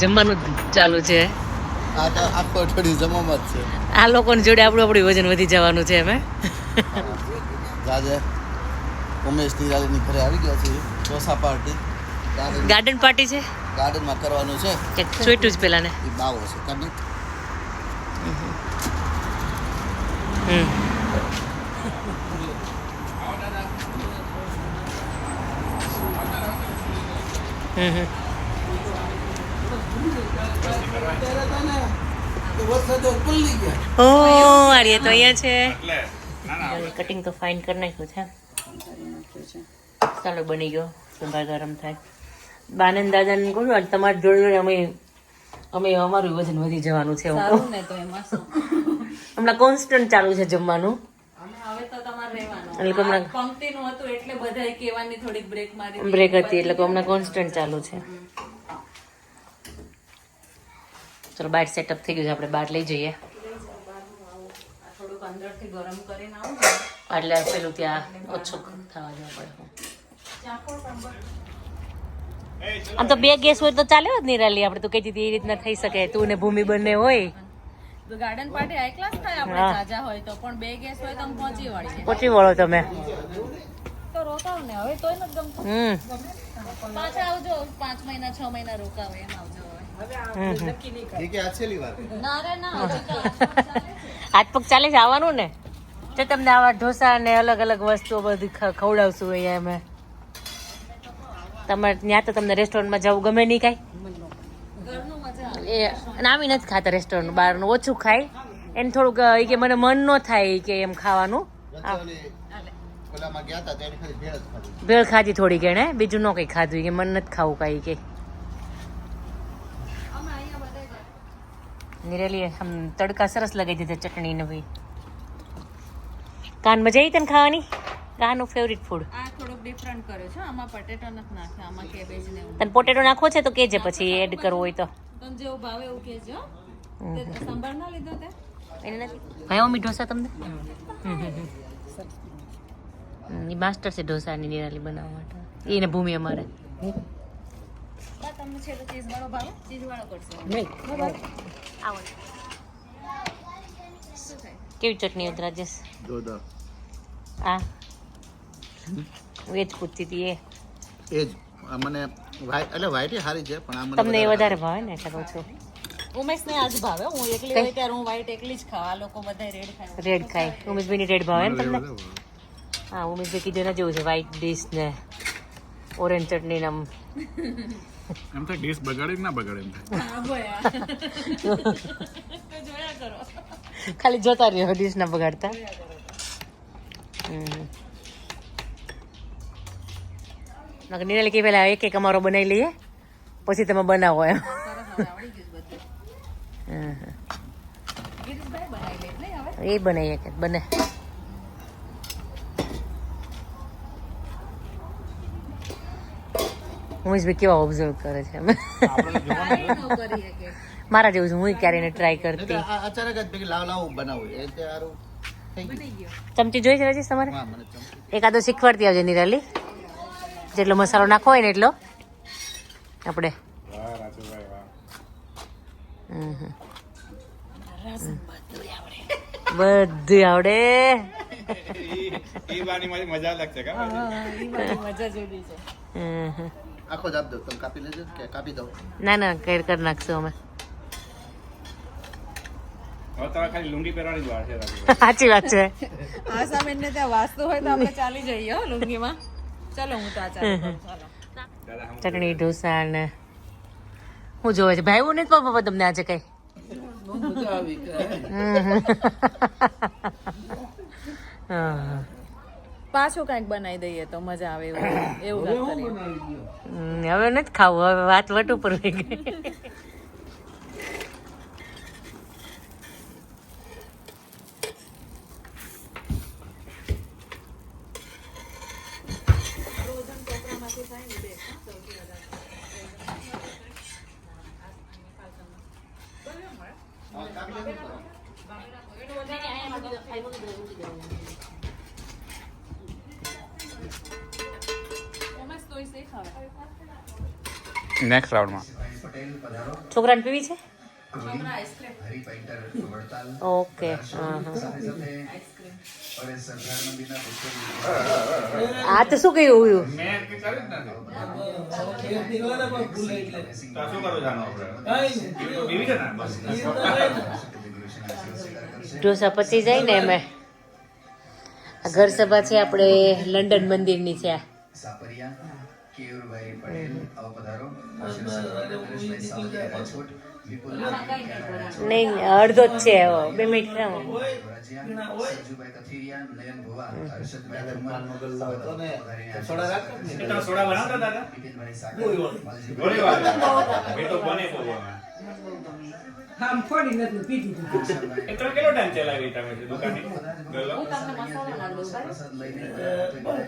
જમવાનું ચાલુ છે. આ લોકોની જોડે આપણું આપણું વજન વધી જવાનું છે અમે ઉમેશ નિરાલીની ઘરે આવી ગયા છીએ ઢોસા પાર્ટી. ગાર્ડન પાર્ટી છે? ગાર્ડનમાં કરવાનું છે. કે છોટ્યું જ પેલા ને એ બાવો છે તમે? હમ હમ હમ. ઓ આર્ય તો અહીંયા છે. કટિંગ તો ફાઇન કરી નાખ્યું છે. ચાલો બની ગયો. સંભાર ગરમ થાય. બાનંદ દાદાને કહું છું તમારી જોડે જોડે અમે અમે અમારું વજન વધી જવાનું છે. હમણાં કોન્સ્ટન્ટ ચાલુ છે જમવાનું. અને હવે તો તમારે રહેવાનું. એટલે કે હમણાં પંક્તિનું હતું એટલે બધાય કહેવાની થોડીક બ્રેક હતી એટલે હમણાં કોન્સ્ટન્ટ ચાલુ છે. ચલો બહાર સેટઅપ થઈ ગયું છે આપણે બહાર લઈ જઈએ. થોડુંક અંદરથી ગરમ કરીને આવું એટલે પેલું ત્યાં ઓછું થવા જવા પડે આમ તો બે ગેસ હોય તો ચાલે જ નિરાલી આપણે તો કહેતી હતી એ રીતના થઈ શકે તું ને ભૂમિ બંને હોય. ગાર્ડન પાર્ટી ક્લાસ થાય આપણે. તાજા હોય તો પણ બે ગેસ હોય તો આમ પહોંચી વળીએ. પહોંચી વળો તમે. તો રોકાવ ને હવે તોય નથી ગમતું. હમ. પાછા આવજો પાંચ મહિના છ મહિના રોકાવે એમ આવજો. હાથ પગ ચાલે છે આવવાનું ને? તો તમને આવા ઢોસા ને અલગ અલગ વસ્તુઓ બધી ખવડાવશું અહીંયા અમે. તમારે ત્યાં તો તમને રેસ્ટોરન્ટમાં જવું ગમે નહીં કાંઈ? એ નામી નથી ખાતા રેસ્ટોરન્ટ બહારનું ઓછું ખાય. એને થોડુંક એ કે મને મન ન થાય કે એમ ખાવાનું. ભેળ ખાધી. થોડીક ખાધી થોડી ઘણે બીજું ન કંઈ ખાધું કે મન નથી ખાવું કાંઈ કે અમે અહીંયા નિરેલી આમ તડકા સરસ લગાવી દીધા ચટણી ને ભાઈ કાન મજા આવી તને ખાવાની? કાનનું ફેવરિટ ફૂડ આ થોડુંક ડિફરન્ટ કર્યો છે આમાં પટેટો નથી નાખ્યા આમાં કેબેજ ને તને પોટેટો નાખવો છે તો કેજે પછી એડ કરવું હોય તો. તને જેવો ભાવે એવું કેજો સંભાળ ના લીધો તે. એને નથી? ભાઈ મમ્મી ઢોસા તમને? એ માસ્ટર છે ઢોસાની નિરાલી બનાવવા માટે. એને ભૂમિ અમારે. તમને છે ચીઝ વાળો ભાવે ચીઝ વાળો કરશો આવો. કેવી ચટણી હતી રાજેશ આ વેજ પૂછતી હતી એ. એ જ. મને વ્હાઈટ એટલે વ્હાઈટ સારી છે પણ આ મને તમને એ વધારે ભાવે ને એટલે કહું છું. ઉમેશ ને આજ ભાવે. હું એકલી હોય ત્યારે હું વ્હાઈટ એકલી જ ખાવા આ લોકો બધા રેડ ખાય. રેડ ખાય. ઉમેશભાઈની રેડ ભાવે ને તમને? હા ઉમેશભાઈ કીધું એના જેવું છે વ્હાઈટ ડીશ ને. ઓરેન્જ ચટણી ને એમ તો ડીશ બગાડે ના બગાડે ખાલી જોતા રહ્યો ડીશ ના બગાડતા. નિરાલી કે પેલા એક એક અમારો બનાવી લઈએ પછી તમે બનાવો એમ. એ બનાવીએ કે બને. ઉમેશભાઈ કેવા ઓબ્ઝર્વ કરે છે અમે ટ્રાય ન કરીએ કે મારા જેવું છે હું ક્યારે ટ્રાય કરતી. આ અચાનક જ ભેગી લાવ લાવ બનાવું એ તે સારું થઈ ગયું. બની ગયો. ચમચી જોઈ છે રાજેશ તમારે? હા મને ચમચી એકાદો શીખવાડતી આવજે નિરાલી. જેટલો મસાલો નાખો હોય ને એટલો. આપણે. બધું આવડે. મજા લાગશે કા ઈ મારી મજા જુદી છે. આખો જ આપ દો તમે કાપી લેજો કે કાપી દઉં. ના ના કર કરી નાખશું અમે. સાચી વાત છે. આ સામે ત્યાં વાસ્તુ હોય તો આપણે ચાલી જઈએ હો લુંગીમાં. ચલો હું તો આ ચાલુ ચટણી ઢોસા ને હું જોવે છે. ભાઈ હું નથી પપ્પા તમને આજે કઈ. હમ. પાછું કંઈક બનાવી દઈએ તો મજા આવે એવું. એવું હવે નથી ખાવું હવે વાત વટ ઉપર વહી ગઈ. Thank તોય નેક્સ્ટ રાઉન્ડમાં છોકરાને પીવી છે? ઓકે હા હા. આ તો શું કહ્યું બસ ઢોસા પચી જાય ને અમે આ ઘર સભા છે આપણે લંડન મંદિરની છે આ. કેયુરભાઈ પટેલ આવો પધારો. નરેશભાઈ સાવલિયા રાજકોટ નહીં અડધો જ છે બે મિનિટ રહો. રાજ્યા સંજુભાઈ કથિરિયા નયન ભુવા હર્ષદભાઈ ઠુમર તો ને. સોડા રાખ ને. એ તમે સોડા બનાવતા દાદા. બિપિનભાઈ સાગર વાલજીભાઈ ઘણી વાર એ તો બને તો. બને. એ તમે કેટલો ટાઈમ ચલાવી તમે? દુકાને? ગયેલો? પ્રસાદ લઈને કોઈ બહાર